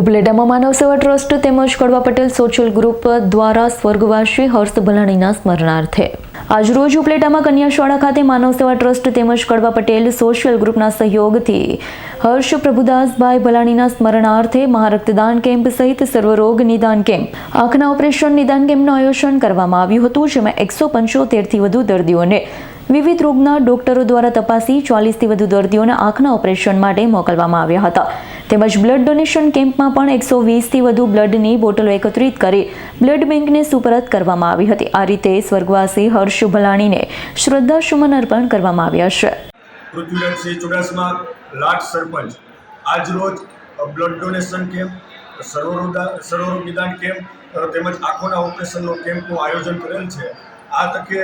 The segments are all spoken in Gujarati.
ઉપલેટામાં માનવ સેવા ટ્રસ્ટ તેમજ કડવા પટેલ સોશિયલ ગ્રુપ દ્વારા સ્વર્ગવાસી હર્ષ ભલાણીના સ્મરણાર્થે. આજરોજ ઉપલેટામાં કન્યા શાળા ખાતે માનવ સેવા ટ્રસ્ટ તેમજ કડવા પટેલ સોશિયલ ગ્રુપના સહયોગથી હર્ષ પ્રભુદાસભાઈ ભલાણીના સ્મરણાર્થે મહારક્તદાન કેમ્પ સહિત સર્વરોગ નિદાન કેમ્પ, આંખના ઓપરેશન નિદાન કેમ્પનું આયોજન કરવામાં આવ્યું હતું, જેમાં એકસો પંચોતેરથી વધુ દર્દીઓને વિવિધ રોગના ડોક્ટરો દ્વારા તપાસી ચાલીસથી વધુ દર્દીઓના આંખના ઓપરેશન માટે મોકલવામાં આવ્યા હતા. તેમજ બ્લડ ડોનેશન કેમ્પમાં પણ એકસો વીસથી વધુ બ્લડની બોટલો એકત્રિત કરી બ્લડ બેંકને સુપરત કરવામાં આવી હતી. આ રીતે સ્વર્ગવાસી હર્ષ ભલાણીને શ્રદ્ધાસુમન અર્પણ કરવામાં આવ્યા છે. બ્લડ ડોનેશન કેમ્પ સર્વરોગા સર્વરોગ નિદાન કેમ્પ તેમજ આંખોના ઓપરેશનનો કેમ્પનું આયોજન કરેલ છે. આ તકે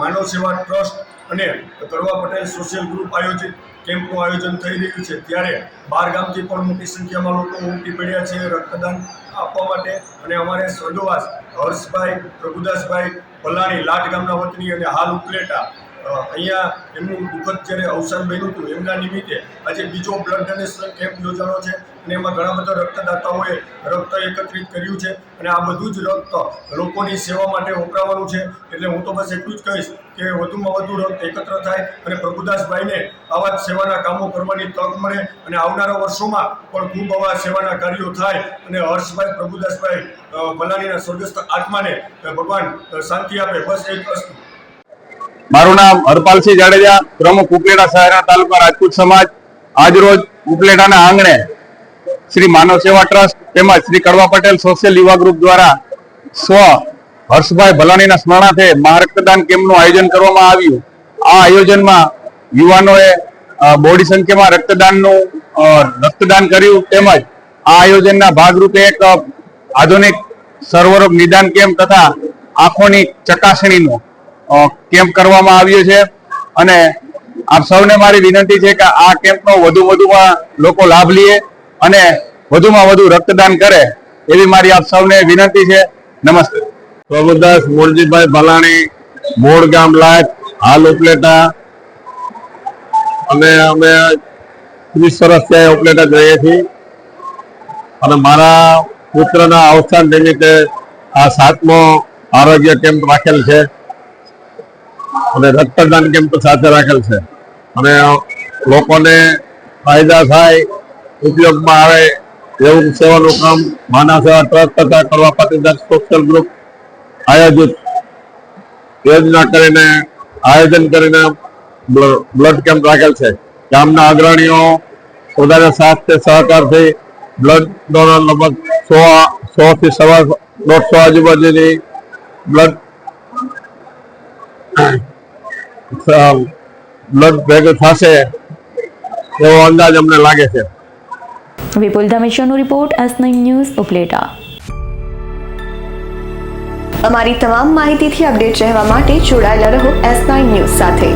માનવ સેવા ટ્રસ્ટ અને કરવા પટેલ સોશિયલ ગ્રુપ આયોજિત કેમ્પનું આયોજન થઈ રહ્યું છે. ત્યારે બાર ગામથી પણ મોટી સંખ્યામાં લોકો ઉમટી પડ્યા છે રક્તદાન આપવા માટે. અને અમારે સ્વર્ગવાસ હર્ષભાઈ, પ્રભુદાસભાઈ ભલાણી લાટ ગામના વતની અને હાલ ઉપલેટા અહીંયા એમનું દુઃખદ જ્યારે અવસાન બન્યું હતું એમના નિમિત્તે આજે બીજો બ્લડ ડોનેશન કેમ્પ યોજાનો છે અને એમાં ઘણા બધા રક્તદાતાઓએ રક્ત એકત્રિત કર્યું છે અને આ બધું જ રક્ત લોકોની સેવા માટે વપરાવાનું છે. એટલે હું તો બસ એટલું જ કહીશ કે વધુમાં વધુ રક્ત એકત્ર થાય અને પ્રભુદાસભાઈને આવા જ સેવાના કામો કરવાની તક મળે અને આવનારા વર્ષોમાં પણ ખૂબ આવા સેવાના કાર્યો થાય અને હર્ષભાઈ પ્રભુદાસભાઈ અ, ભલાણીના સ્વર્ગસ્થ આત્માને ભગવાન શાંતિ આપે. બસ એક વસ્તુ. મારું નામ હરપાલસિંહ જાડેજા, પ્રમુખ ઉપલેટા શહેરના તાલુકા રાજપૂત સમાજ. આજરોજ ઉપલેટાના આંગણે શ્રી માનવ સેવા ટ્રસ્ટ તેમજ શ્રી કડવા પટેલ સોશિયલ યુવા ગ્રુપ દ્વારા સ્વ હર્ષભાઈ ભલાણીના સ્મરણાર્થે મહારક્તદાન કેમ્પનું આયોજન કરવામાં આવ્યું. આ આયોજનમાં યુવાનોએ બોડી સંખ્યામાં રક્તદાનનું રક્તદાન કર્યું તેમજ આ આયોજનના ભાગરૂપે એક આધુનિક સર્વરોગ નિદાન કેમ્પ તથા આંખોની ચકાસણીનું કેમ્પ કરવામાં આવ્યો છે. અને આપ સૌને મારી વિનંતી છે કે આ કેમ્પનો વધુ વધુમાં લોકો લાભ લે અને વધુમાં વધુ રક્તદાન કરે એવી મારી આપ સૌને વિનંતી છે. નમસ્તે. પ્રભુદાસ મોરજીભાઈ ભલાણી મોડ ગામ લાયક, હાલ ઉપલેટા. અને અમે ત્રીસ વર્ષ ત્યાં ઉપલેટા જઈએ છીએ. અને મારા પુત્રના અવસાન નિમિત્તે આ સાતમો આરોગ્ય કેમ્પ રાખેલ છે. અને રક્તદાન કેમ્પ સાથે રાખેલ છે. અને લોકોને ફાયદા થાય, ઉપયોગમાં આવે એવું સેવાનું કામ માનવ સેવા ટ્રસ્ટ તથા કરવા પાટીદાર સોશિયલ ગ્રુપ આયોજિત. યોજના કરીને આયોજન કરીને બ્લડ કેમ્પ રાખેલ છે. ગામના અગ્રણીઓ વધારે સાથ સહકારથી બ્લડ ડોનર લગભગ સો સો થી સવા, દોઢસો આજુબાજુની બ્લડ બ્લડ ભેગું થશે એવો અંદાજ અમને લાગે છે. વિપુલ ધમેશાનો રિપોર્ટ એસ ન્યૂઝ ઉપલેટા. અમારી તમામ માહિતીથી અપડેટ રહેવા માટે જોડાયેલા રહો એસ નાઇન ન્યૂઝ સાથે.